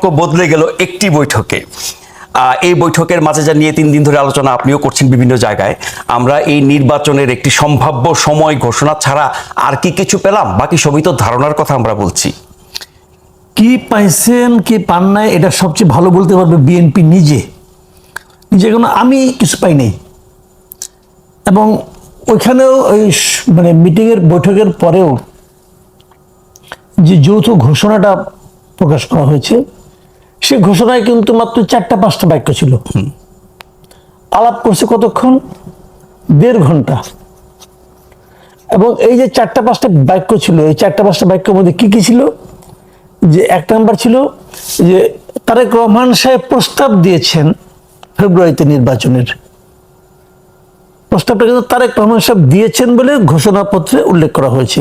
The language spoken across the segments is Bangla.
সম্পর্ক বদলে গেল একটি বৈঠকে। এই বৈঠকের মাঝে যা নিয়ে তিন দিন ধরে আলোচনা আপনিও করছেন বিভিন্ন জায়গায়, আমরা এই নির্বাচনের একটি সম্ভাব্য সময় ঘোষণা ছাড়া আর কি কিছু পেলাম? বাকি সবই তো ধারণার কথা আমরা বলছি। কি পাইছেন, কি পান নাই, এটা সবচেয়ে ভালো বলতে পারবে বিএনপি নিজে। নিজে কোনো? আমি কিছু পাই নাই। এবং ওইখানেও ওই মানে মিটিংয়ের বৈঠকের পরেও যে যৌথ ঘোষণাটা প্রকাশ করা হয়েছে সে ঘোষণায় কিন্তু মাত্র চারটা পাঁচটা বাক্য ছিল। আলাপ করছে কতক্ষণ? দেড় ঘণ্টা। এবং এই যে চারটা পাঁচটা বাক্য ছিল এই চারটা পাঁচটা বাক্যের মধ্যে কি কি ছিল? যে এক নাম্বার ছিল যে তারেক রহমান সাহেব প্রস্তাব দিয়েছেন ফেব্রুয়ারিতে নির্বাচনের। প্রস্তাবটা কিন্তু তারেক রহমান সাহেব দিয়েছেন বলে ঘোষণাপত্রে উল্লেখ করা হয়েছে।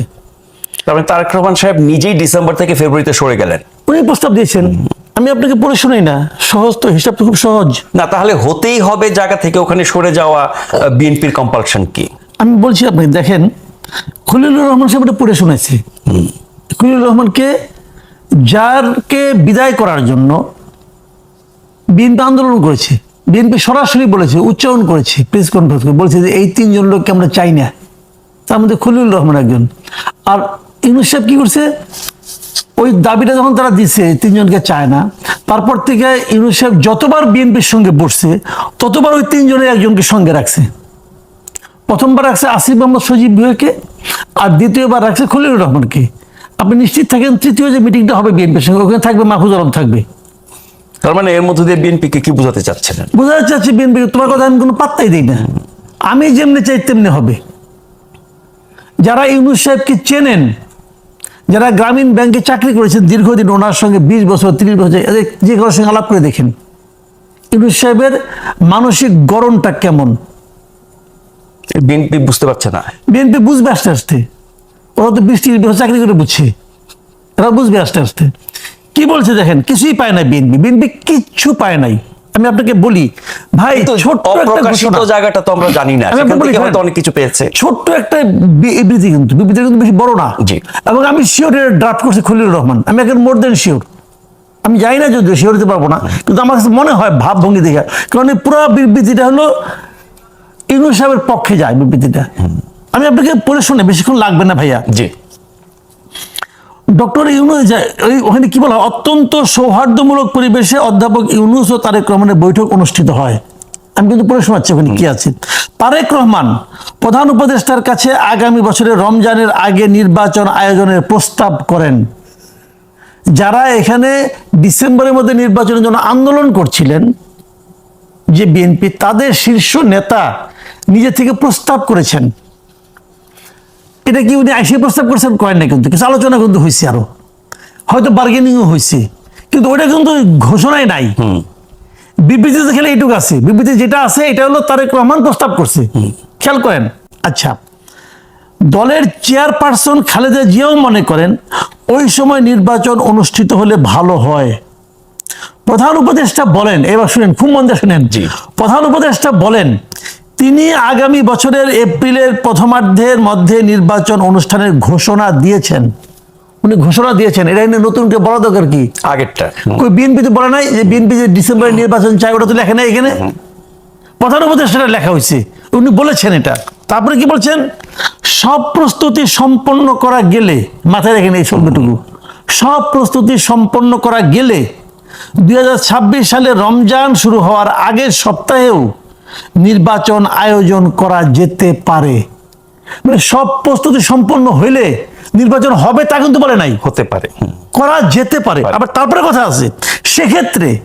তার তারেক রহমান সাহেব নিজেই ডিসেম্বর থেকে ফেব্রুয়ারিতে সরে গেলেন। উনি প্রস্তাব দিয়েছেন। আমি আপনাকে পড়ে শুনাই না সহজ তো হিসাব তো খুব সহজ। না তাহলে হতেই হবে জায়গা থেকে ওখানে সরে যাওয়া বিএনপির কম্পালশন কি? আমি বলছি আপনি দেখেন খলিলুর রহমান সাহেব পড়ে শুনেছে। খলিলুর রহমানকে যারকে বিদায় করার জন্য বিএনপি আন্দোলন করেছে বিএনপি সরাসরি বলেছে উচ্চারণ করেছে প্রেস কনফারেন্স করে বলেছে যে এই তিনজন লোককে আমরা চাই না। তার মধ্যে খলিলুর রহমান একজন। আর ইউনুস সাহেব কি করছে? ওই দাবিটা যখন তারা দিছে তিনজনকে চায় না তারপর থেকে ইউনুস সাহেব যতবার বিএনপির সঙ্গে বসছে ততবার ওই তিনজনের একজনকে সঙ্গে রাখছে। প্রথমবার রাখছে আসিফ মোহাম্মদ সজীব ভুয়াকে আর দ্বিতীয়বার রাখছে খলিলুর রহমানকে। আপনি নিশ্চিত থাকেন তৃতীয় যে মিটিংটা হবে বিএনপির সঙ্গে ওখানে থাকবে মাহফুজ আলম থাকবে। তার মানে এর মধ্যে দিয়ে বিএনপিকে কি বোঝাতে চাচ্ছিলেন বোঝাতে যাচ্ছে বিএনপি তোমার কথা আমি কোনো পাত্তাই দিই না। আমি যেমনি চাই তেমনি হবে। যারা ইউনুস সাহেবকে চেনেন যারা গ্রামীণ ব্যাংকে চাকরি করেছেন দীর্ঘদিন ওনার সঙ্গে বিশ বছর তিরিশ বছর এদের যে কারোর সঙ্গে আলাপ করে দেখেন। ইউনুস সাহেবের মানসিক গড়নটা কেমন? বিএনপি বুঝতে পারছে না। বিএনপি বুঝবে আস্তে আস্তে। ওরা তো বৃষ্টি চাকরি করে বুঝছে। এরা বুঝবে আস্তে আস্তে। কি বলছে দেখেন কিছুই পায় না বিএনপি। বিএনপি কিচ্ছু পায় নাই। আমি আপনাকে বলি ভাই ছোট্ট একটা জায়গাটা তো আমরা জানি না সেখান থেকে হয়তো অনেক কিছু পেয়েছে। ছোট্ট একটা বিবৃতি কিন্তু বিবৃতি কিন্তু বেশি বড় না। জি। এবং আমি শিওর ড্রাফট করছি খলিলুর রহমান। আমি এখন মোর দেন শিওর আমি জানি না যদিও শিওর দিতে পারব না। কিন্তু আমার কাছে মনে হয় ভাবভঙ্গি দেখে কারণ এই পুরো বিবৃতিটা হলো ইউনুস সাহেবের পক্ষে যায় বিবৃতিটা আমি আপনাকে পড়ে শুনে বেশিক্ষণ লাগবে না ভাইয়া। জি। ডক্টর ইউনুস ওখানে কি বলা অত্যন্ত সৌহার্দ্যমূলক পরিবেশে অধ্যাপক ইউনুস ও তারেক রহমানের বৈঠক অনুষ্ঠিত হয়। আমি কিন্তু পড়ে শোনাচ্ছি ওখানে কি আছে। তারেক রহমান, প্রধান উপদেষ্টার কাছে আগামী বছরের রমজানের আগে নির্বাচন আয়োজনের প্রস্তাব করেন। যারা এখানে ডিসেম্বরের মধ্যে নির্বাচনের জন্য আন্দোলন করছিলেন, যে বিএনপি, তাদের শীর্ষ নেতা নিজে থেকে প্রস্তাব করেছেন। এটা কি উনি আইসি প্রস্তাব করছেন? করেন না কিন্তু কিছু আলোচনা কিন্তু হয়েছে আরও। হয়তো বার্গেনিংও হয়েছে কিন্তু ওটা কিন্তু ঘোষণায় নাই। বিবৃতিতে খেলে এইটুকু আছে। বিবৃতি যেটা আছে এটা হলো তারেক রহমান প্রস্তাব করছে। খেয়াল করেন। আচ্ছা দলের চেয়ারপারসন খালেদা জিয়াও মনে করেন ওই সময় নির্বাচন অনুষ্ঠিত হলে ভালো হয়। প্রধান উপদেষ্টা বলেন এবার শুনেন খুব মন দিয়ে শুনেন। প্রধান উপদেষ্টা বলেন তিনি আগামী বছরের এপ্রিলের প্রথমার্ধের মধ্যে নির্বাচন অনুষ্ঠানের ঘোষণা দিয়েছেন। উনি ঘোষণা দিয়েছেন। এটা নিয়ে নতুন কে বলা দরকার কি? আগেরটা। কই বিএনপি তো বলে নাই যে বিএনপি যে ডিসেম্বরে নির্বাচন চাই ওটা তো লেখা নাই এখানে? প্রধান উপদেষ্টাটা লেখা হয়েছে। উনি বলেছেন এটা। তারপরে কি বলছেন? সব প্রস্তুতি সম্পন্ন করা গেলে মাথায় রেখেন এই শব্দটুকু সব প্রস্তুতি সম্পন্ন করা গেলে দুই হাজার ছাব্বিশ সালে রমজান শুরু হওয়ার আগের সপ্তাহেও নির্বাচন আয়োজন করা যেতে পারে। মানে সব প্রস্তুতি সম্পন্ন হইলে নির্বাচন হবে তা কিন্তু বলে নাই। হতে পারে করা যেতে পারে। আবার তারপরে কথা আছে সেক্ষেত্রে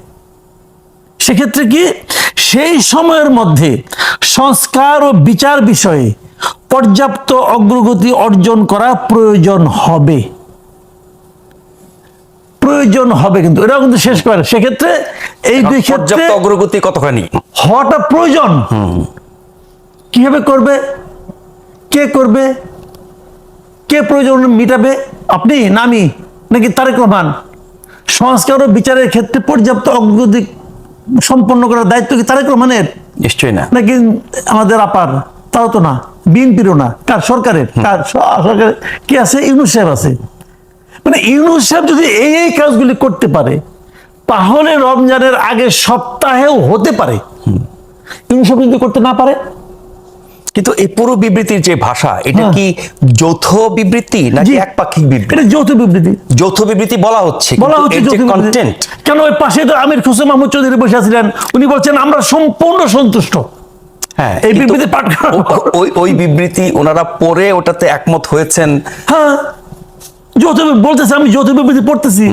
সেক্ষেত্রে কি? সেই সময়ের মধ্যে সংস্কার ও বিচার বিষয়ে পর্যাপ্ত অগ্রগতি অর্জন করা প্রয়োজন হবে। প্রয়োজন হবে কিন্তু। এটাও কিন্তু শেষ করে। সেক্ষেত্রে এই দুই ক্ষেত্রে অগ্রগতি কতখানি? হওয়াটা প্রয়োজন। কীভাবে করবে? কে করবে? কে প্রয়োজন মিটাবে? আপনি না আমি? নাকি তারেক রহমান? সংস্কার ও বিচারের ক্ষেত্রে পর্যাপ্ত অগ্রগতি সম্পন্ন করার দায়িত্ব কি তারেক রহমানের? নিশ্চয়ই না। নাকি আমাদের আপার? তাও তো না। বিএনপিরও না। কার সরকারের? কার সরকারের? কি আছে? ইউনুস সাহেব আছে। মানে ইউনুস সাহেব যদি এই এই কাজগুলি করতে পারে তাহলে রমজানের আগে সপ্তাহেও হতে পারে। ইনসব যদি করতে না পারে? কিন্তু এই পুরো বিবৃতির যে ভাষা এটা হ্যাঁ। কি যৌথ বিবৃতি নাকি একপাক্ষিক বিবৃতি? এটা যৌথ বিবৃতি। যৌথ বিবৃতি বলা হচ্ছে বলা হচ্ছে যে কন্টেন্ট কেন ওই পাশে তো আমির হোসেন মাহমুদ চৌধুরী বসে আছিলেন? উনি বলছেন আমরা সম্পূর্ণ সন্তুষ্ট। হ্যাঁ এই বিবৃতি পাঠ ওই ওই বিবৃতি ওনারা পরে ওটাতে একমত হয়েছেন? হ্যাঁ। বলতেছে আমি পড়তেছি।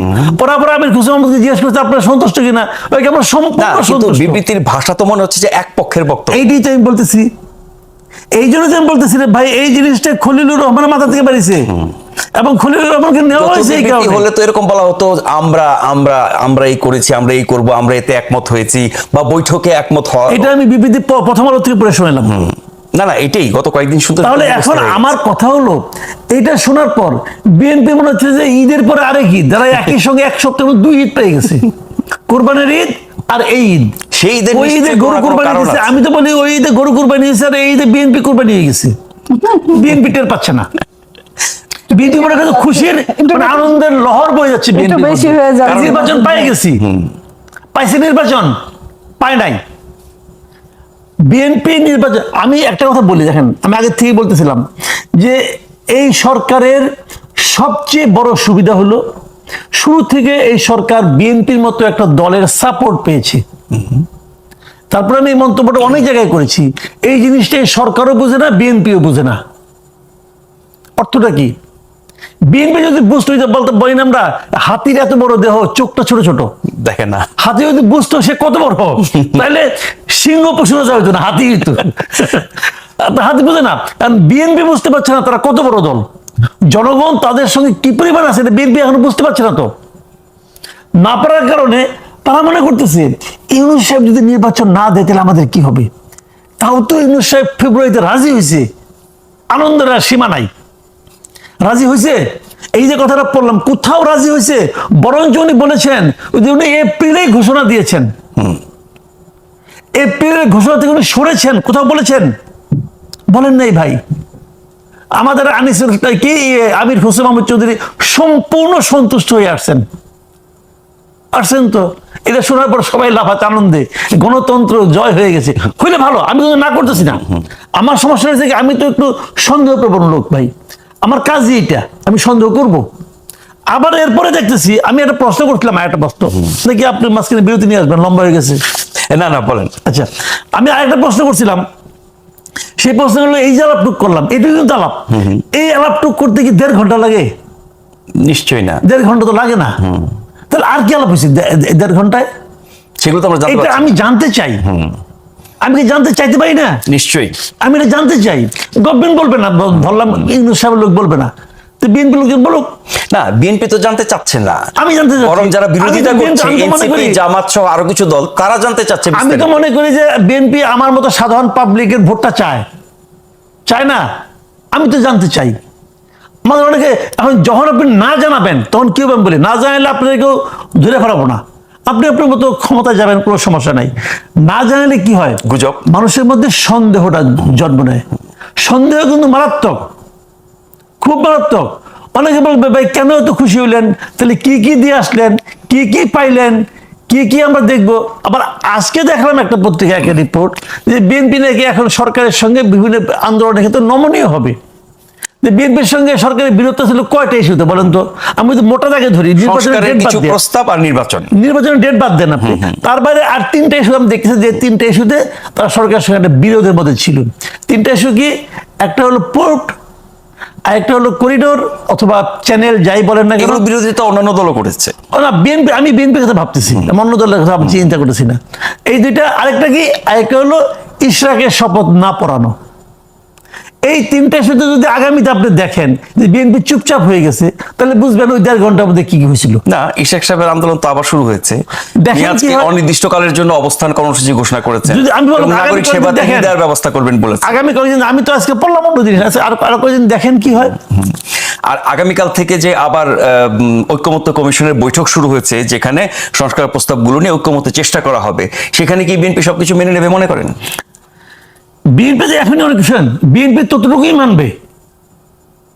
আমির হোসেন মাহমুদকে জিজ্ঞেস করছে আপনারা সন্তুষ্ট কিনা? ওই আমরা সম্পূর্ণ সন্তুষ্ট? বিবৃতির ভাষা তো মনে হচ্ছে যে এক পক্ষের বক্তব্য। এইটাই তো আমি বলতেছি। এই জন্য তো আমি বলতেছি রে ভাই এই জিনিসটা খলিলুর রহমানের মাথা থেকে বেরিয়েছে। এবং খলিলুর রহমানকে নেওয়া হয়েছে এই কারণে। হলে তো এরকম বলা হতো আমরা আমরা আমরা এই করেছি আমরা এই করব আমরা এতে একমত হয়েছি বা বৈঠকে একমত হওয়া এটা আমি বিবৃতি প্রথম আলো থেকে পড়ে শুনলাম। না না এটাই গত কয়েকদিন শুনতে তাহলে এখন আমার কথা হলো এটা শোনার পর বিএনপি মনে হচ্ছে যে ঈদের পরে আরেক ঈদ যারা একই সঙ্গে এক সপ্তাহের মধ্যে দুই ঈদ পেয়ে গেছে। কোরবানির ঈদ আর এই ঈদ। সেই ঈদের ওই ঈদে গরু কোরবানি দিয়েছে আমি তো বলি ওই ঈদে গরু কোরবানি দিয়েছে আর এই ঈদে বিএনপি কোরবানি হয়ে গেছে। বিএনপি টের পাচ্ছে না। বিএনপি মনে করছে খুশির মানে আনন্দের লহর বয়ে যাচ্ছে বিএনপি বেশি হয়ে যাচ্ছে। নির্বাচন পেয়ে গেছি। পাইছে নির্বাচন পায় নাই। বিএনপি নির্বাচন আমি একটা কথা বলি, দেখেন, আমি আগে থেকে বলতেছিলাম যে এই সরকারের সবচেয়ে বড় সুবিধা হলো শুরু থেকে এই সরকার বিএনপির মতো একটা দলের সাপোর্ট পেয়েছে। তারপরে আমি এই মন্তব্যটা অনেক জায়গায় করেছি। এই জিনিসটা এই সরকারও বোঝে না বিএনপিও বোঝে না। অর্থটা কি? বিএনপি যদি বুঝতে হইতে বলতে বলি না আমরা হাতির এত বড় দেহ চোখটা ছোট ছোট। দেখেন না। হাতি যদি বুঝতো সে কত বড়? তাহলে সিংহ পশু রাজা হইতো না হাতি হইতো। হাতি বুঝে না। কারণ বিএনপি বুঝতে পারছে না তারা কত বড় দল। জনগণ তাদের সঙ্গে কি পরিমাণ আছে বিএনপি এখন বুঝতে পারছে না তো। না পারার কারণে তারা মনে করতেছে ইউনুস সাহেব যদি নির্বাচন না দেয় তাহলে আমাদের কি হবে? তাও তো ইউনুস সাহেব ফেব্রুয়ারিতে রাজি হয়েছে। আনন্দের সীমা নাই। রাজি হয়েছে এই যে কথাটা বললাম কোথাও রাজি হয়েছে বরঞ্চ উনি বলেছেন ওই উনি এপ্রিলেই ঘোষণা দিয়েছেন। এপ্রিলের ঘোষণা থেকে উনি সরেছেন কোথাও বলেছেন? বলেন নাই ভাই। আমাদের আনিসুর কি? আমির হোসেন মাহমুদ চৌধুরী সম্পূর্ণ সন্তুষ্ট হয়ে আসছেন। আসছেন তো? এটা শোনার পর সবাই লাফাতে আনন্দে। গণতন্ত্র জয় হয়ে গেছে। হইলে ভালো আমি কিন্তু না করতেছি না। আমার সমস্যা হয়েছে আমি তো একটু সন্দেহ প্রবণ লোক ভাই। আমার কাজই এটা আমি সন্দেহ করব। আবার এরপরে দেখতেছি আমি একটা প্রশ্ন করছিলাম আর একটা প্রশ্ন নাকি আপনি মাঝখানে বিরতি নিয়ে আসবেন লম্বা হয়ে গেছে। না না বলেন। আচ্ছা আমি আরেকটা প্রশ্ন করছিলাম। সেই প্রশ্ন হলো এই যে আলাপটুক করলাম এটা কিন্তু আলাপ। এই আলাপটুক করতে কি দেড় ঘণ্টা লাগে? নিশ্চয়ই না। দেড় ঘণ্টা তো লাগে না। তাহলে আর কি আলাপ হয়েছে দেড় ঘন্টায়? সেগুলো তো আমরা আমি জানতে চাই। আমি কি জানতে চাইতে পারি না? নিশ্চয়ই। আমি এটা জানতে চাই। গভর্নমেন্ট বলবে না ব- ধরলাম ইউনুস সাহেবের লোক বলবে না। তো বিএনপি লোক বলুক। না বিএনপি তো জানতে চাচ্ছে না। আমি জানতে চাচ্ছি। বরং যারা বিরোধিতা করছে এনসিপি জামাত সহ আরও কিছু দল তারা জানতে চাচ্ছে আমি তো মনে করি যে বিএনপি আমার মতো সাধারণ পাবলিকের ভোটটা চায়। চায় না? আমি তো জানতে চাই। আমাদের অনেকে এখন যখন আপনি না জানাবেন তখন কি হবে আমি বলি? না জানালে আপনাদেরকেও ধরে ফেরাবো না। আপনি আপনার মতো ক্ষমতা যাবেন কোনো সমস্যা নাই। না জানালে কি হয়? গুজব। মানুষের মধ্যে সন্দেহটা জন্ম নেয়। সন্দেহ কিন্তু মারাত্মক। খুব মারাত্মক। অনেকে বলবে ভাই কেন এত খুশি হইলেন তাহলে কি কি দিয়ে আসলেন? কি কি পাইলেন? কি কি আমরা দেখব? আবার আজকে দেখলাম একটা পত্রিকা একটা রিপোর্ট যে বিএনপি নাকি এখন সরকারের সঙ্গে বিভিন্ন আন্দোলনের ক্ষেত্রে নমনীয় হবে। যে বিএনপির সঙ্গে সরকারের বিরোধ ছিল কয়টা ইস্যুতে বলেন তো? আমি তো মোটা দাগে ধরি। প্রস্তাব আর নির্বাচন। নির্বাচনের ডেট বাদ দেন আপনি। তার বাইরে আর তিনটা ইস্যু আমি দেখতেছি যে তিনটা ইস্যুতে তারা সরকারের সঙ্গে একটা বিরোধের মধ্যে ছিল। তিনটা ইস্যু কি? একটা হলো পোর্ট হলো করিডোর অথবা চ্যানেল যাই বলেন না কেন। বিরোধিতা অন্যান্য দলও করেছে। না বিএনপি আমি বিএনপির কথা ভাবতেছি অন্য দলের কথা আমি চিন্তা করতেছি না। এই দুইটা আরেকটা কি? আরেকটা হলো ইশরাকের শপথ না পড়ানো। এই তিনটা সাথে যদি আগামীতে আপনি দেখেন যে বিএনপি চুপচাপ হয়ে গেছে তাহলে বুঝবেন ওই দেড় ঘণ্টার মধ্যে কি কি হয়েছিল। না ইশাক সাহেবের আন্দোলন তো আবার শুরু হয়েছে। অনির্দিষ্টকালের জন্য অবস্থান কর্মসূচি ঘোষণা আগামী নাগরিক দেখেন। দেওয়ার ব্যবস্থা করবেন বলেছে আগামী কয়েকদিন আমি তো আজকে পড়লাম অন্য জিনিস আছে আর আরও কয়েকদিন দেখেন কি হয়? আর আগামীকাল থেকে যে আবার ঐক্যমত্য কমিশনের বৈঠক শুরু হয়েছে যেখানে সংস্কার প্রস্তাবগুলো নিয়ে ঐক্যমত্যে চেষ্টা করা হবে সেখানে কি বিএনপি সবকিছু মেনে নেবে মনে করেন? বিএনপি যে এখনই অনেক শুনেন বিএনপি ততটুকুই মানবে।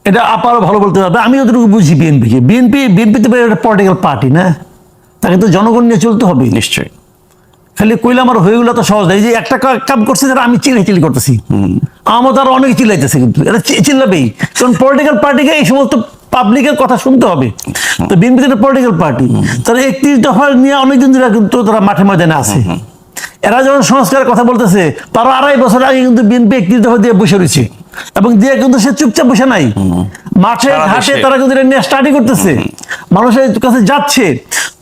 এটা আপারও ভালো বলতে পারবে। আমি যতটুকু বুঝি বিএনপিকে বিএনপি বিএনপি তো একটা পলিটিক্যাল পার্টি না? তাকে তো জনগণ নিয়ে চলতে হবে। নিশ্চয়ই। খালি কইলাম আর হয়ে গেলো তো সহজ না। এই যে একটা কাম করছে যারা আমি চিল্লাই চিল্লি করতেছি আমার তারা অনেক চিল্লাইতেছে কিন্তু। এটা চিল্লাবেই। কারণ পলিটিক্যাল পার্টিকে এই সমস্ত পাবলিকের কথা শুনতে হবে। তো বিএনপি একটা পলিটিক্যাল পার্টি তারা একত্রিশ দফা নিয়ে অনেকদিন ধরে কিন্তু তারা মাঠে ময়দানে আছে। এরা যখন সংস্কারের কথা বলতেছে তারা আড়াই বছর আগে কিন্তু বিএনপি একত্রিশ দফা দিয়ে বসে রয়েছে। এবং দিয়ে কিন্তু সে চুপচাপ বসে নাই। মাঠে ঘাটে তারা কিন্তু এটা নিয়ে স্টাডি করতেছে। মানুষের কাছে যাচ্ছে।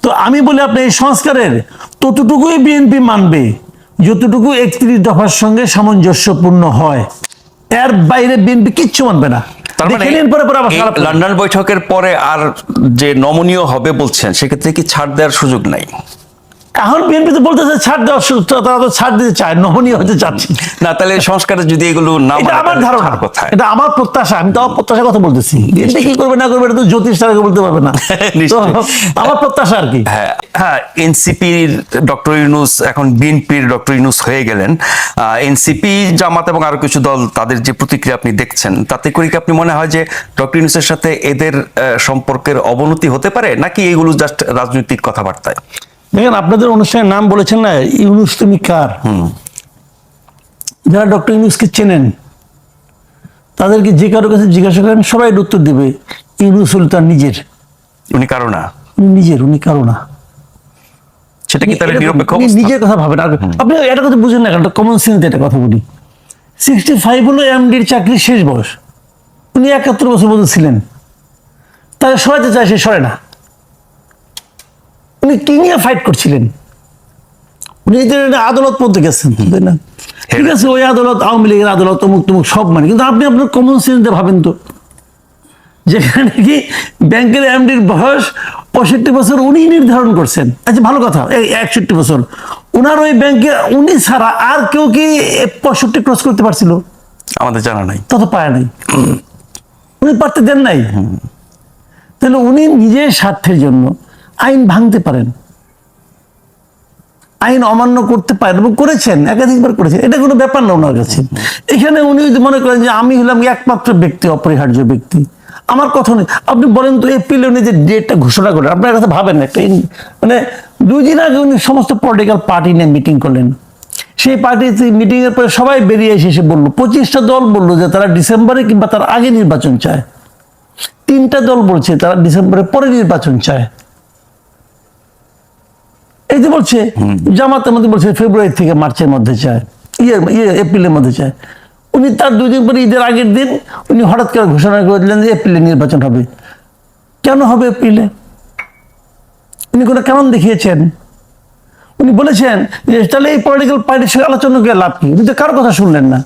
তো আমি বলি আপনি এই সংস্কারের ততটুকুই বিএনপি মানবে যতটুকু একত্রিশ দফার সঙ্গে সামঞ্জস্যপূর্ণ হয়। এর বাইরে বিএনপি কিচ্ছু মানবে না। তার মানে। লন্ডন বৈঠকের পরে আর যে নমনীয় হবে বলছেন সেক্ষেত্রে কি ছাড় দেওয়ার সুযোগ নাই? এখন বিএনপি তো বলতেছে ছাড় দেওয়া তারা তো ছাড় দিতে চায় নহনীয় হতে চাচ্ছে। না তাহলে সংস্কারে যদি এগুলো না এটা আমার ধারণা। কোথায়? এটা আমার প্রত্যাশা আমি তো প্রত্যাশার কথা বলতেছি। কি করবে না করবে এটা তো জ্যোতিষ তারা বলতে পারবে না। আমার প্রত্যাশা আর কি। হ্যাঁ হ্যাঁ এনসিপির ডক্টর ইউনুস এখন বিএনপির ডক্টর ইউনুস হয়ে গেলেন। এনসিপি জামাত এবং আরও কিছু দল তাদের যে প্রতিক্রিয়া আপনি দেখছেন তাতে করে কি আপনি মনে হয় যে ডক্টর ইউনুসের সাথে এদের সম্পর্কের অবনতি হতে পারে? নাকি এগুলো জাস্ট রাজনৈতিক কথাবার্তায়? দেখেন আপনাদের অনুষ্ঠানের নাম বলেছেন না ইউনুস তুমি কার? যারা ডক্টর ইউনুসকে চেনেন তাদেরকে যে কারও কাছে জিজ্ঞাসা করেন সবাই উত্তর দেবে ইউনুস হল তার নিজের। উনি কারও না? উনি নিজের উনি কারও না। সেটা কি তাহলে নিরপেক্ষ নিজের কথা ভাবেন। আর আপনি একটা কথা বুঝেন না একটা কমন সেন্স একটা কথা বলি। সিক্সটি ফাইভ হলো এমডির চাকরির শেষ বয়স। উনি একাত্তর বছর পর্যন্ত ছিলেন। তাকে সরাইতে চায় সে সরে না। উনি কি নিয়ে ফাইট করছিলেন? উনি আদালত পর্যন্ত গেছেন তাই না? ঠিক আছে ওই আদালত আওয়ামী লীগের আদালত অমুক তমুক সব মানে। কিন্তু আপনি আপনার কমন সেন্স ভাবেন তো। যেখানে কি ব্যাংকের এমডির বয়স পঁয়ষট্টি বছর উনি নির্ধারণ করছেন। আচ্ছা ভালো কথা এই একষট্টি বছর। ওনার ওই ব্যাংকে উনি ছাড়া আর কেউ কি পঁয়ষট্টি ক্রস করতে পারছিল? আমাদের জানা নাই। তত পায় নাই। উনি পারতে দেন নাই? তাহলে উনি নিজের স্বার্থের জন্য আইন ভাঙতে পারেন। আইন অমান্য করতে পারেন এবং করেছেন, একাধিকবার করেছেন। এটা কোনো ব্যাপার না ওনার কাছে। এখানে উনি মনে করেন যে আমি হলাম একমাত্র ব্যক্তি, অপরিহার্য ব্যক্তি, আমার কথা নেই আপনি বলেন তো এপ্রিলে উনি যে ডেটটা ঘোষণা করেন আপনার কাছে ভাবেন একটা মানে দুই দিন আগে উনি সমস্ত পলিটিক্যাল পার্টি নিয়ে মিটিং করলেন। সেই পার্টিতে মিটিং এর পরে সবাই বেরিয়ে এসে এসে বলল, পঁচিশটা দল বলল যে তারা ডিসেম্বরে কিংবা তার আগে নির্বাচন চায়। তিনটা দল বলছে তারা ডিসেম্বরের পরে নির্বাচন চায়। এই যে বলছে, জামাতের মধ্যে বলছে, ফেব্রুয়ারি থেকে মার্চের মধ্যে চায় ইয়ে ইয়ে এপ্রিলের মধ্যে চায়। উনি তার দুই দিন পরে ঈদের আগের দিন উনি হঠাৎ করে ঘোষণা করে দিলেন যে এপ্রিলে নির্বাচন হবে। কেন হবে এপ্রিলে? উনি কোনো কেমন দেখিয়েছেন? উনি বলেছেন যে, তাহলে এই পলিটিক্যাল পার্টির সঙ্গে আলোচনা করে লাভ কি? উনি তো কারও কথা শুনলেন না।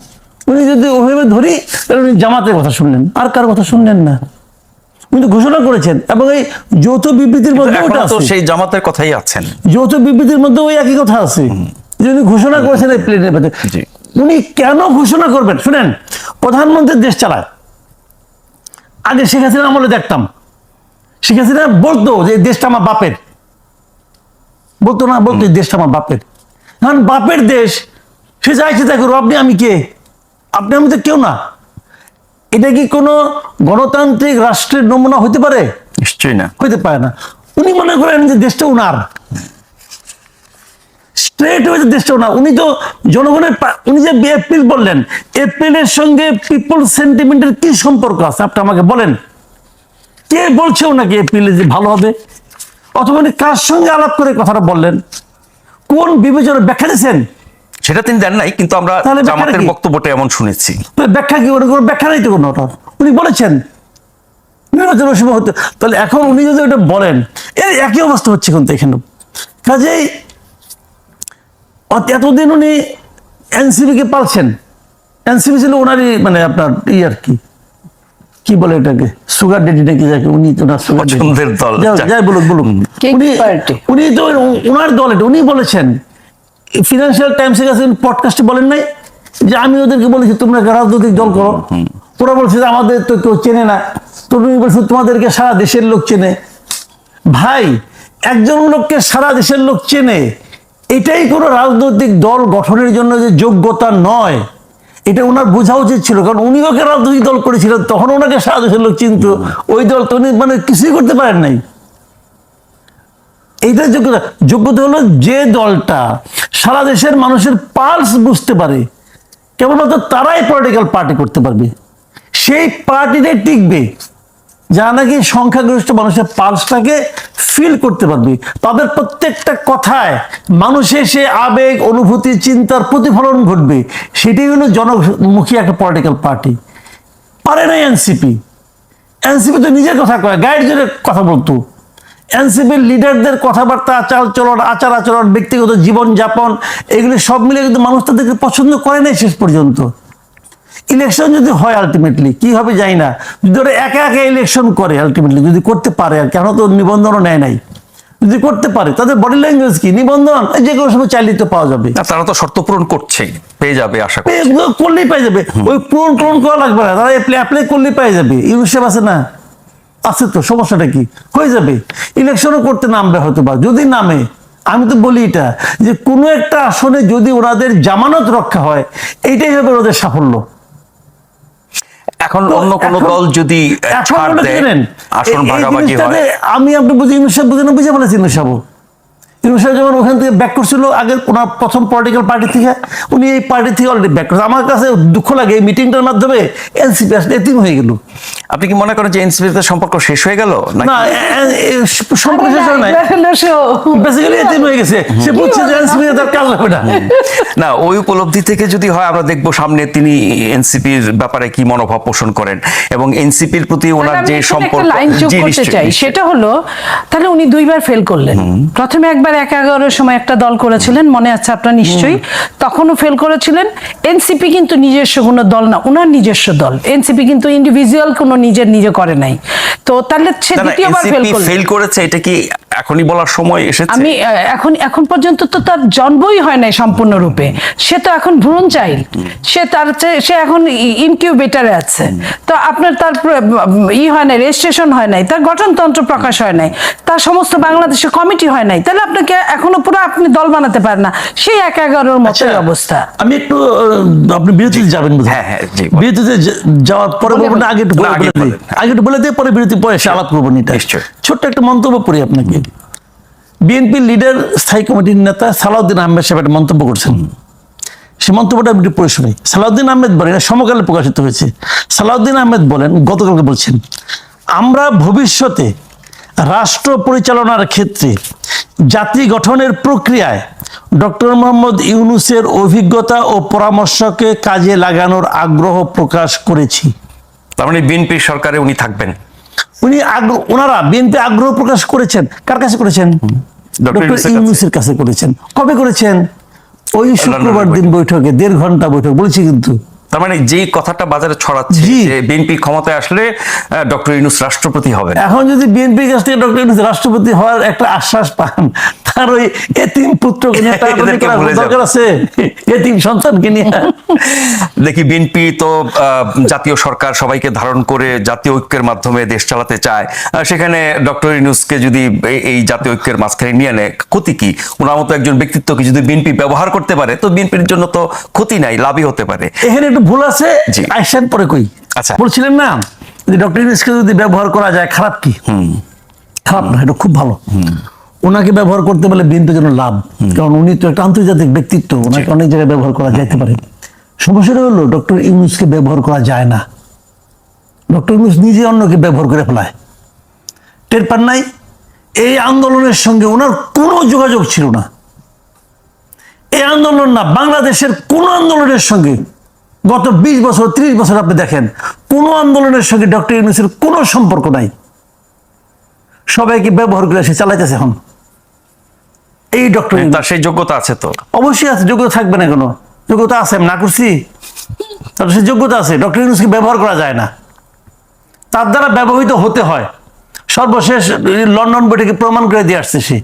উনি যদি ওভাবে ধরি, তাহলে উনি জামাতের কথা শুনলেন। আর কার কথা শুনলেন না। উনি তো ঘোষণা করেছেন এবং এই যৌথ বিবৃতির মধ্যে ওটা তো সেই জামাতের কথাই আছেন। যৌথ বিবৃতির মধ্যে ওই একই কথা আছে। যে উনি ঘোষণা করেছেন এই প্লেনের মধ্যে। উনি কেন ঘোষণা করবেন? শুনেন প্রধানমন্ত্রী দেশ চালায়। আগে শেখ হাসিনা আমলে দেখতাম। শেখ হাসিনা বলতো যে এই দেশটা আমার বাপের। বলতো না বলতো এই দেশটা আমার বাপের। কারণ বাপের দেশ সে চাইছে দেখো আপনি আমি কে? আপনি আমি তো কেউ না। এটা কি কোনো গণতান্ত্রিক রাষ্ট্রের নমুনা হতে পারে? নিশ্চয়ই না। হইতে পারে না। উনি মনে করেন যে দেশটা উনার। স্ট্রেট হয়েছে দেশটা উনার। উনি তো জনগণের উনি যে এপ্রিল বললেন এপ্রিলের সঙ্গে পিপল সেন্টিমেন্টের কি সম্পর্ক আছে? আপনি আমাকে বলেন। কে বলছে ওনাকে এপ্রিলে যে ভালো হবে? অথবা উনি কার সঙ্গে আলাপ করে কথাটা বললেন? কোন বিবেচনা ব্যাখ্যা দিয়েছেন? সেটা তিনি দেন নাই কিন্তু আমরা জামাতের বক্তব্যটা এমন শুনেছি। ব্যাখ্যা কি? কোনো ব্যাখ্যা নাই তো কোনো উনি বলেছেন। নির্বাচনের সময় হতে তাহলে এখন উনি যদি ওটা বলেন এর একই অবস্থা হচ্ছে কিন্তু এখানে। কাজেই এতদিন উনি এনসিবি কে পালছেন। এনসিবি ছিল ওনারই মানে আপনার ই আর কি। কি বলে এটাকে? সুগার ডেডি নাকি যাকে উনি তো না সুগার পছন্দের দল। যাই বলুক বলুক। King উনি তো ওনার দল এটা। উনি বলেছেন ফিনান্সিয়াল টাইমসের কাছে পডকাস্টে বলেন নাই যে আমি ওদেরকে বলেছি, তোমরা রাজনৈতিক দল করো। ওরা বলছে যে, আমাদের তো কেউ চেনে না। তুমি বলছো, তোমাদেরকে সারা দেশের লোক চেনে। ভাই, একজন লোককে সারা দেশের লোক চেনে, এটাই কোনো রাজনৈতিক দল গঠনের জন্য যে যোগ্যতা নয়। এটা ওনার বোঝা উচিত ছিল, কারণ উনি ওকে রাজনৈতিক দল করেছিলেন, তখন ওনাকে সারা দেশের লোক চিনত। ওই দল তো উনি মানে কিছুই করতে পারেন নাই। এইটা যোগ্যতা যোগ্যতা হলো যে দলটা সারা দেশের মানুষের পালস বুঝতে পারে, কেবলমাত্র তারাই পলিটিক্যাল পার্টি করতে পারবে। সেই পার্টিতে টিকবে, যারা নাকি সংখ্যাগরিষ্ঠ মানুষের পালসটাকে ফিল করতে পারবে। তাদের প্রত্যেকটা কথায় মানুষের সে আবেগ, অনুভূতি, চিন্তার প্রতিফলন ঘটবে। সেটাই হলো জনমুখী একটা পলিটিক্যাল পার্টি পারে না এনসিপি এনসিপি তো নিজের কথা কয় গাইড কথা বলতো। এনসিপির লিডারদের কথাবার্তা আচার চলন আচার আচরণ ব্যক্তিগত জীবনযাপন এগুলি সব মিলে কিন্তু মানুষ তাদেরকে পছন্দ করে নাই শেষ পর্যন্ত। ইলেকশন যদি হয় আলটিমেটলি কি হবে জানি না। যদি ওরা একা একা ইলেকশন করে আলটিমেটলি যদি করতে পারে আর কেন তো নিবন্ধনও নেয় নাই। যদি করতে পারে তাদের বডি ল্যাঙ্গুয়েজ কি? নিবন্ধন এই যে কোনো সময় চাইলে তো পাওয়া যাবে। তারা তো শর্ত পূরণ করছেই পেয়ে যাবে আশা করি করলেই পাই যাবে। ওই পূরণ টূরণ করা লাগবে না তারা অ্যাপ্লাই করলেই পাই যাবে। ইউনিসেফ আছে না? আছে তো সমস্যাটা কি? হয়ে যাবে? ইলেকশনও করতে নামবে হয়তো বা যদি নামে। আমি তো বলি এটা যে কোনো একটা আসনে যদি ওনাদের জামানত রক্ষা হয় এটাই হবে ওদের সাফল্য। এখন অন্য কোন দল যদি আসন ভাগাভাগি হয়। আমি আপনি বুঝি বুঝে না বুঝে ফেলেছি ইউনিসেফ ইউনিসেফ যখন ওখান থেকে ব্যাক করছিল আগে ওনার প্রথম পলিটিক্যাল পার্টি থেকে উনি এই পার্টি থেকে অলরেডি ব্যাক করছে। আমার কাছে দুঃখ লাগে এই মিটিংটার মাধ্যমে এনসিপি আসলে এতিম হয়ে গেল। আপনি কি মনে করেন যে এনসিপির সম্পর্ক শেষ হয়ে গেল? না সম্পর্ক শেষ হয় নাই। বেসিক্যালি এতিম হয়ে গেছে। সে বুঝছে যে এনসিপি তার কাজ হবে না। না ওই উপলব্ধি থেকে যদি হয় আমরা দেখব সামনে তিনি এনসিপির ব্যাপারে কি মনোভাব পোষণ করেন। এবং এনসিপির প্রতি ওনার যে সম্পর্ক লাইন যোগ করতে চাই। সেটা হলো তাহলে উনি দুইবার ফেল করলেন। প্রথমে একবার এক এগারোর সময় একটা দল করেছিলেন মনে আছে আপনার নিশ্চয়ই তখনও ফেল করেছিলেন। এনসিপি কিন্তু নিজস্ব কোনো দল না ওনার নিজস্ব দল। এনসিপি কিন্তু ইন্ডিভিজুয়াল কোনো নিজের নিজে করে নাই। তো তাহলে সে না, না, দ্বিতীয়বার ফেল ফেল করেছে এটা কি এখনই বলার সময় এসেছে? আমি এখন এখন পর্যন্ত তো তার জন্মই হয় নাই সম্পূর্ণরূপে। সে তো এখন ভ্রূণ চাইল্ড। সে তার সে এখন ইনকিউবেটারে আছে। তো আপনার তার ই হয় নাই রেজিস্ট্রেশন হয় নাই তার গঠনতন্ত্র প্রকাশ হয় নাই তার সমস্ত বাংলাদেশে কমিটি হয় নাই। তাহলে আপনাকে এখনও পুরো আপনি দল বানাতে পারেন না। সেই এক এগারোর মতোই অবস্থা। আমি একটু আপনি বিরতিতে যাবেন হ্যাঁ, হ্যাঁ, বিরতিতে যাওয়ার পরে বলে বলব না আগে একটু আগে একটু বলে দিয়ে পরে বিরতি পরে এসে আলাপ ছোট্ট একটা মন্তব্য করি আপনাকে। বিএনপি লিডার স্থায়ী কমিটির নেতা সালাউদ্দিন আহমেদ সাহেব একটা মন্তব্য করছেন। সে মন্তব্যটা আমি একটু পড়ে সালাউদ্দিন আহমেদ বলেন সমকালে প্রকাশিত হয়েছে। সালাউদ্দিন আহমেদ বলেন গতকালকে বলছেন আমরা ভবিষ্যতে রাষ্ট্র পরিচালনার ক্ষেত্রে জাতি গঠনের প্রক্রিয়ায় ডক্টর মোহাম্মদ ইউনুসের অভিজ্ঞতা ও পরামর্শকে কাজে লাগানোর আগ্রহ প্রকাশ করেছি। তার মানে বিএনপি সরকারে উনি থাকবেন। উনি আগ্রহ ওনারা বিএনপি আগ্রহ প্রকাশ করেছেন। কার কাছে করেছেন? ডক্টর ডক্টর ইউনূসের কাছে। ইউনুসের কাছে করেছেন। কবে করেছেন? ওই শুক্রবার দিন বৈঠকে দেড় ঘণ্টা বৈঠক বলেছি কিন্তু। তার মানে যেই কথাটা বাজারে ছড়াচ্ছে যে বিএনপি ক্ষমতায় আসলে ডক্টর ইউনুস রাষ্ট্রপতি হবে এখন যদি বিএনপি কাছ থেকে ডক্টর ইউনুস রাষ্ট্রপতি হওয়ার একটা আশ্বাস পান তার ওই এতিম পুত্রকে নিয়ে। দরকার আছে? এতিম সন্তানকে নিয়ে। দেখি বিএনপি তো জাতীয় সরকার সবাইকে ধারণ করে জাতীয় ঐক্যের মাধ্যমে দেশ চালাতে চায়। সেখানে ডক্টর ইউনুসকে যদি এই- জাতীয় ঐক্যের মাঝখানে নিয়ে নেয় ক্ষতি কি? ওনার মতো একজন ব্যক্তিত্বকে যদি বিএনপি ব্যবহার করতে পারে তো বিএনপির জন্য তো ক্ষতি নাই লাভই হতে পারে। এখানে একটু ভুল আছে। আইসান পরে কই? আচ্ছা। বলছিলেন না ডক্টর ইউনুসকে যদি ব্যবহার করা যায় খারাপ কি? খারাপ না এটা খুব ভালো। ওনাকে ব্যবহার করতে পারলে বিএনপির জন্য লাভ। কারণ উনি তো একটা আন্তর্জাতিক ব্যক্তিত্ব ওনাকে অনেক জায়গায় ব্যবহার করা যাইতে পারে। সমস্যাটা হলো ডক্টর ইউনুসকে ব্যবহার করা যায় না। ডক্টর ইউনুস নিজে অন্যকে ব্যবহার করে ফেলায়। টের পান নাই? এই আন্দোলনের সঙ্গে ওনার কোনো যোগাযোগ ছিল না। এই আন্দোলন না বাংলাদেশের কোন আন্দোলনের সঙ্গে গত বিশ বছর ত্রিশ বছর আপনি দেখেন কোন আন্দোলনের সঙ্গে ডক্টর ইউনুসের কোনো সম্পর্ক নাই। সবাইকে ব্যবহার করে সে চালাইতেছে এখন। এই ডক্টর তার সেই যোগ্যতা আছে তো? অবশ্যই আছে যোগ্যতা থাকবে না কোনো যোগ্যতা আছে আমি না করছি। তার সে যোগ্যতা আছে ডক্টর ইউনুসকে ব্যবহার করা যায় না। তার দ্বারা ব্যবহৃত হতে হয়। সর্বশেষ লন্ডন বৈঠকে প্রমাণ করে দিয়ে আসছে সে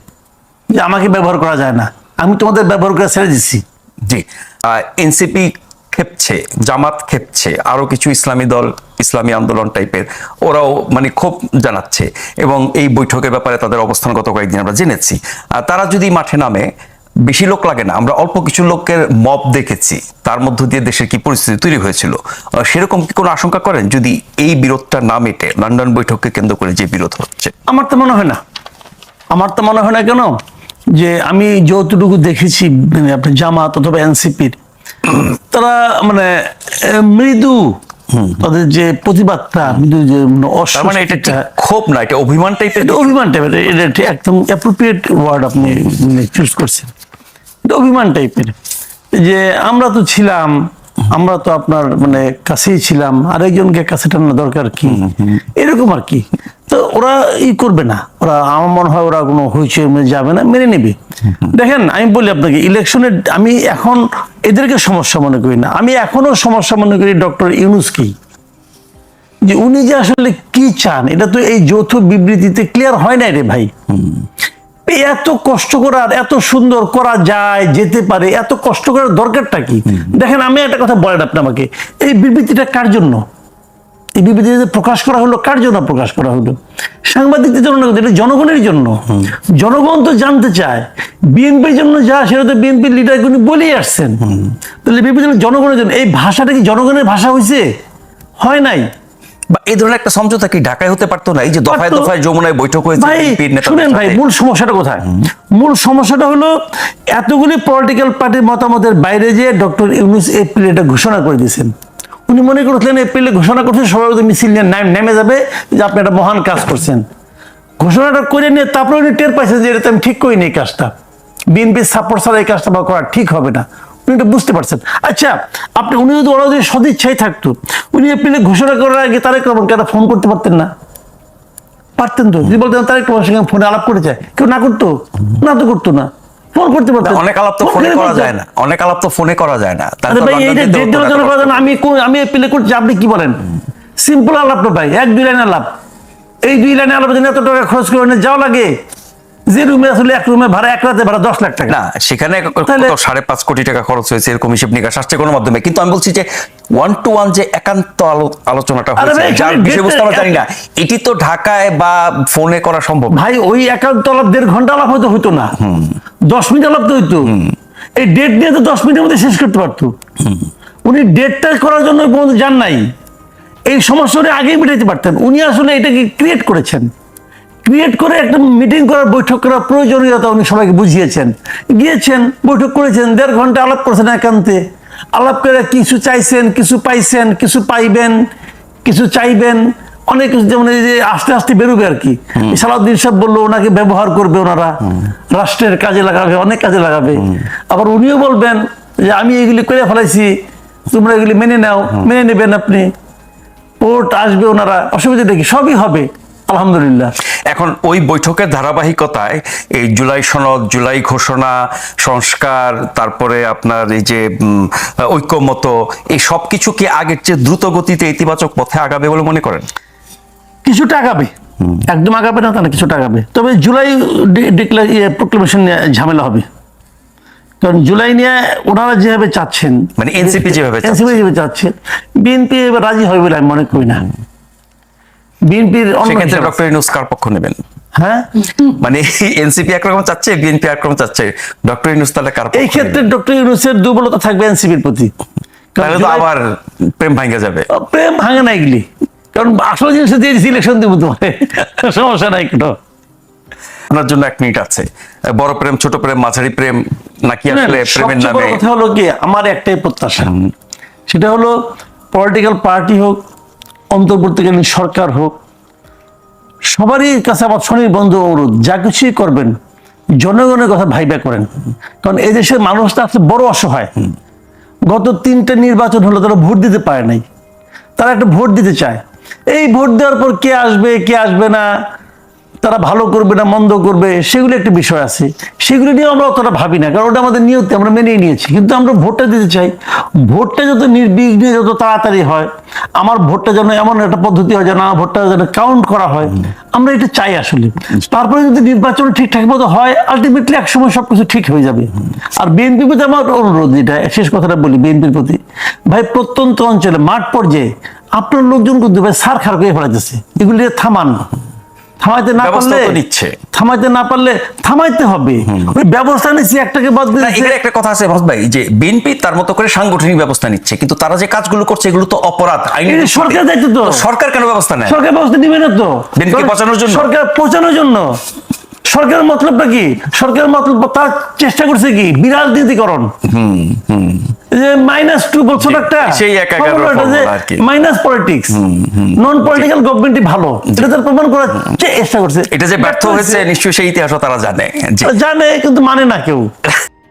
যে আমাকে ব্যবহার করা যায় না। আমি তোমাদের ব্যবহার করে ছেড়ে দিচ্ছি। জি। এনসিপি খেপছে জামাত খেপছে আরও কিছু ইসলামী দল ইসলামী আন্দোলন টাইপের ওরাও মানে ক্ষোভ জানাচ্ছে। এবং এই বৈঠকের ব্যাপারে তাদের অবস্থান গত কয়েকদিন আমরা জেনেছি। আর তারা যদি মাঠে নামে, বেশি লোক লাগে না, আমরা অল্প কিছু লোকের মব দেখেছি। তার মধ্য দিয়ে দেশের কি পরিস্থিতি তৈরি হয়েছিল? সেরকম কি কোনো আশঙ্কা করেন? যদি এই বিরোধটা না মেটে, লন্ডন বৈঠককে কেন্দ্র করে যে বিরোধ হচ্ছে। আমার তো মনে হয় না। আমার তো মনে হয় না কেন? যে আমি যতটুকু দেখেছি মানে আপনার জামাত অথবা এনসিপির, তারা মানে মৃদু তাদের যে প্রতিবাদটা যে মানে এটা ক্ষোভ না এটা অভিমান টাইপের অভিমান টাইপের এটা একদম অ্যাপ্রোপ্রিয়েট ওয়ার্ড আপনি চুজ করছেন। এটা অভিমান টাইপের যে আমরা তো ছিলাম আমরা তো আপনার মানে কাছেই ছিলাম আরেকজনকে কাছে টানার দরকার কি? এরকম আর কি। তো ওরা ই করবে না। ওরা আমার মনে হয় ওরা কোনো হইচই যাবে না মেনে নেবে। দেখেন আমি বলি আপনাকে ইলেকশনের আমি এখন এদেরকে সমস্যা মনে করি না। আমি এখনও সমস্যা মনে করি ডক্টর ইউনুসকেই। যে উনি যে আসলে কি চান এটা তো এই যৌথ বিবৃতিতে ক্লিয়ার হয় নাই রে ভাই। এত কষ্ট করার এত সুন্দর করা যায় যেতে পারে এত কষ্ট করার দরকারটা কি? দেখেন আমি একটা কথা বলেন আপনি আমাকে এই বিবৃতিটা কার জন্য? এই বিবৃতি যে প্রকাশ করা হলো কার জন্য প্রকাশ করা হলো? সাংবাদিকদের জন্য না, এটা জনগণের জন্য। জনগণ তো জানতে চায় বিএনপির জন্য যা সেটা তো বিএনপির লিডারগুলি বলেই আসছেন। তাহলে বিবৃতি জনগণের জন্য এই ভাষাটা কি জনগণের ভাষা হয়েছে হয় নাই? বা এই ধরনের একটা সমঝোতা কি ঢাকায় হতে পারতো না? এই যে দফায় দফায় যমুনায় বৈঠক হয়েছে শুনেন ভাই মূল সমস্যাটা কোথায়? মূল সমস্যাটা হলো এতগুলি পলিটিক্যাল পার্টির মতামতের বাইরে যে ডক্টর ইউনুস এপ্রিল এটা ঘোষণা করে দিয়েছেন। উনি মনে করছিলেন এপ্রিলে ঘোষণা করছেন সবাই মিছিল নিয়ে নাম- নেমে যাবে যে আপনি একটা মহান কাজ করছেন। ঘোষণাটা করে নিয়ে তারপরে উনি টের পাইছেন যে এটা আমি ঠিক করিনি এই কাজটা। বিএনপির সাপোর্ট ছাড়া এই কাজটা করা ঠিক হবে না। এটা বুঝতে পারছেন। আচ্ছা আপনি উনি যদি ওরা যদি সদিচ্ছাই থাকতো উনি এপ্রিলে ঘোষণা করার আগে তারেক রহমানকে একটা ফোন করতে পারতেন না? পারতেন তো? যদি বলতেন তারেক রহমানের সঙ্গে ফোনে আলাপ করে যায় কেউ না করতো? না তো করতো না। ফোন করতে পারতেন। অনেক আলাপ তো ফোনে করা যায় না। অনেক আলাপ তো ফোনে করা যায় না। ভাই এইটা করা যায় না। আমি আমি এপিলে করছি আপনি কি বলেন? সিম্পল আলাপ তো ভাই এক দুই লাইন আলাপ। এই দুই লাইনে আলাপ এত টাকা খরচ করে যাওয়া লাগে? যে রুমে আসলে এক রুমে ভাড়া এক রাতে ভাড়া দশ লাখ টাকা। না সেখানে সাড়ে পাঁচ কোটি টাকা খরচ হয়েছে এরকম হিসেব নিকাশ আসছে কোনো মাধ্যমে। কিন্তু আমি বলছি যে ওয়ান টু ওয়ান যে একান্ত আলোচনাটা হয়েছে যার বিষয়বস্তু আমরা জানি না। এটি তো ঢাকায় বা ফোনে করা সম্ভব ভাই ওই একান্ত আলাপ দেড় ঘণ্টা আলাপ হয়তো হইতো না। দশ মিনিট আলাপ তো হইতো। এই ডেট নিয়ে তো দশ মিনিটের মধ্যে শেষ করতে পারতো। উনি ডেটটা করার জন্য পর্যন্ত যান নাই। এই সমস্যা উনি আগেই মিটাইতে পারতেন। উনি আসলে এটাকে ক্রিয়েট করেছেন। ক্রিয়েট করে একটা মিটিং করার বৈঠক করার প্রয়োজনীয়তা উনি সবাইকে বুঝিয়েছেন। গিয়েছেন বৈঠক করেছেন দেড় ঘণ্টা আলাপ করেছেন একান্তে। আলাপ করে কিছু চাইছেন কিছু পাইছেন কিছু পাইবেন কিছু চাইবেন। অনেক কিছু যেমন এই যে আস্তে আস্তে বেরোবে আর কি। সালাউদ্দিন সাহেব বলল ওনাকে ব্যবহার করবে ওনারা। রাষ্ট্রের কাজে লাগাবে অনেক কাজে লাগাবে। আবার উনিও বলবেন যে আমি এগুলি করে ফেলাইছি তোমরা এগুলি মেনে নাও মেনে নেবেন আপনি। পোর্ট আসবে ওনারা। অসুবিধা দেখি সবই হবে। আলহামদুলিল্লাহ। এখন ওই বৈঠকের ধারাবাহিকতায় এই জুলাই সনদ জুলাই ঘোষণা সংস্কার তারপরে আপনার এই যে ঐক্যমত এই সব কিছু কি আগের চেয়ে দ্রুত গতিতে ইতিবাচক পথে আগাবে বলে মনে করেন? কিছুটা আগাবে। একদম আগাবে না তা না কিছুটা আগাবে। তবে জুলাই ডিক্লেয়ার ইয়ে প্রোক্লেমেশন নিয়ে ঝামেলা হবে। কারণ জুলাই নিয়ে ওনারা যেভাবে চাচ্ছেন মানে এনসিপি যেভাবে। NCP যেভাবে চাচ্ছে বিএনপি এবার রাজি হবে বলে আমি মনে করি না। বিএনপির সেক্ষেত্রে ডক্টর ইউনুস কার পক্ষ নেবেন? হ্যাঁ? মানে এনসিপি একরকম চাচ্ছে বিএনপি একরকম চাচ্ছে। ডক্টর ইউনুস তাহলে কার এই ক্ষেত্রে ডক্টর ইউনুসের দুর্বলতা থাকবে এনসিপির প্রতি। তাহলে তো আবার প্রেম যাবে। প্রেম ভাঙে না এগুলি। কারণ আসল জিনিস দিয়ে ইলেকশন দিব তোমার সমস্যা নাই কোনো। আপনার জন্য এক মিনিট আছে। বড় প্রেম ছোট প্রেম মাঝারি প্রেম নাকি আসলে প্রেমের নামে? কথা হলো কি আমার একটাই প্রত্যাশা। সেটা হলো পলিটিক্যাল পার্টি হোক অন্তর্বর্তীকালীন সরকার হোক, সবারই কাছে আমার শনির বন্ধু অনুরোধ, যা কিছুই করবেন, জনগণের কথা ভাইবা করেন। কারণ এই দেশের মানুষটা আসলে বড় অসহায়। গত তিনটা নির্বাচন হলো তারা ভোট দিতে পারে নাই। তারা একটা ভোট দিতে চায়। এই ভোট দেওয়ার পর কে আসবে কে আসবে না তারা ভালো করবে না মন্দ করবে সেগুলো একটা বিষয় আছে। সেগুলো নিয়ে আমরা অতটা ভাবি না কারণ ওটা আমাদের নিয়তি আমরা মেনেই নিয়েছি। কিন্তু আমরা ভোটটা দিতে চাই। ভোটটা যত নির্বিঘ্নে যত তাড়াতাড়ি হয় আমার ভোটটা যেন এমন একটা পদ্ধতি হয় যেন আমার ভোটটা যেন কাউন্ট করা হয় আমরা এটা চাই আসলে। তারপরে যদি নির্বাচন ঠিকঠাক মতো হয় আলটিমেটলি একসময় সবকিছু ঠিক হয়ে যাবে। আর বিএনপির প্রতি আমার অনুরোধ এটা শেষ কথাটা বলি বিএনপির প্রতি ভাই প্রত্যন্ত অঞ্চলে মাঠ পর্যায়ে আপনার লোকজন কিন্তু ভাই সার খার করে ফেলাইতেছে। এগুলি থামান থামাইতে না ব্যবস্থা পারলে নিচ্ছে। থামাইতে না পারলে থামাইতে হবে। ওই ব্যবস্থা নিচ্ছে একটাকে বাদ দিয়ে এখানে একটা কথা আছে ভাস ভাই যে বিএনপি তার মতো করে সাংগঠনিক ব্যবস্থা নিচ্ছে কিন্তু তারা যে কাজগুলো করছে এগুলো তো অপরাধ আইনের সরকার দায়িত্ব তো। সরকার কেন ব্যবস্থা নেয়? সরকার ব্যবস্থা নিবে না তো। বিএনপি পচানোর জন্য? সরকার পচানোর জন্য। সরকারের মতলবটা কি? সরকারের মতলব তার চেষ্টা করছে কি? বিরাট নীতিকরণ। যে মাইনাস টু বছর একটা? সেই। মাইনাস পলিটিক্স নন পলিটিক্যাল গভর্নমেন্টই ভালো। এটা তার প্রমাণ করার চেষ্টা করছে। এটা যে ব্যর্থ হয়েছে নিশ্চয়ই সেই ইতিহাসও তারা জানে। জানে কিন্তু মানে না কেউ।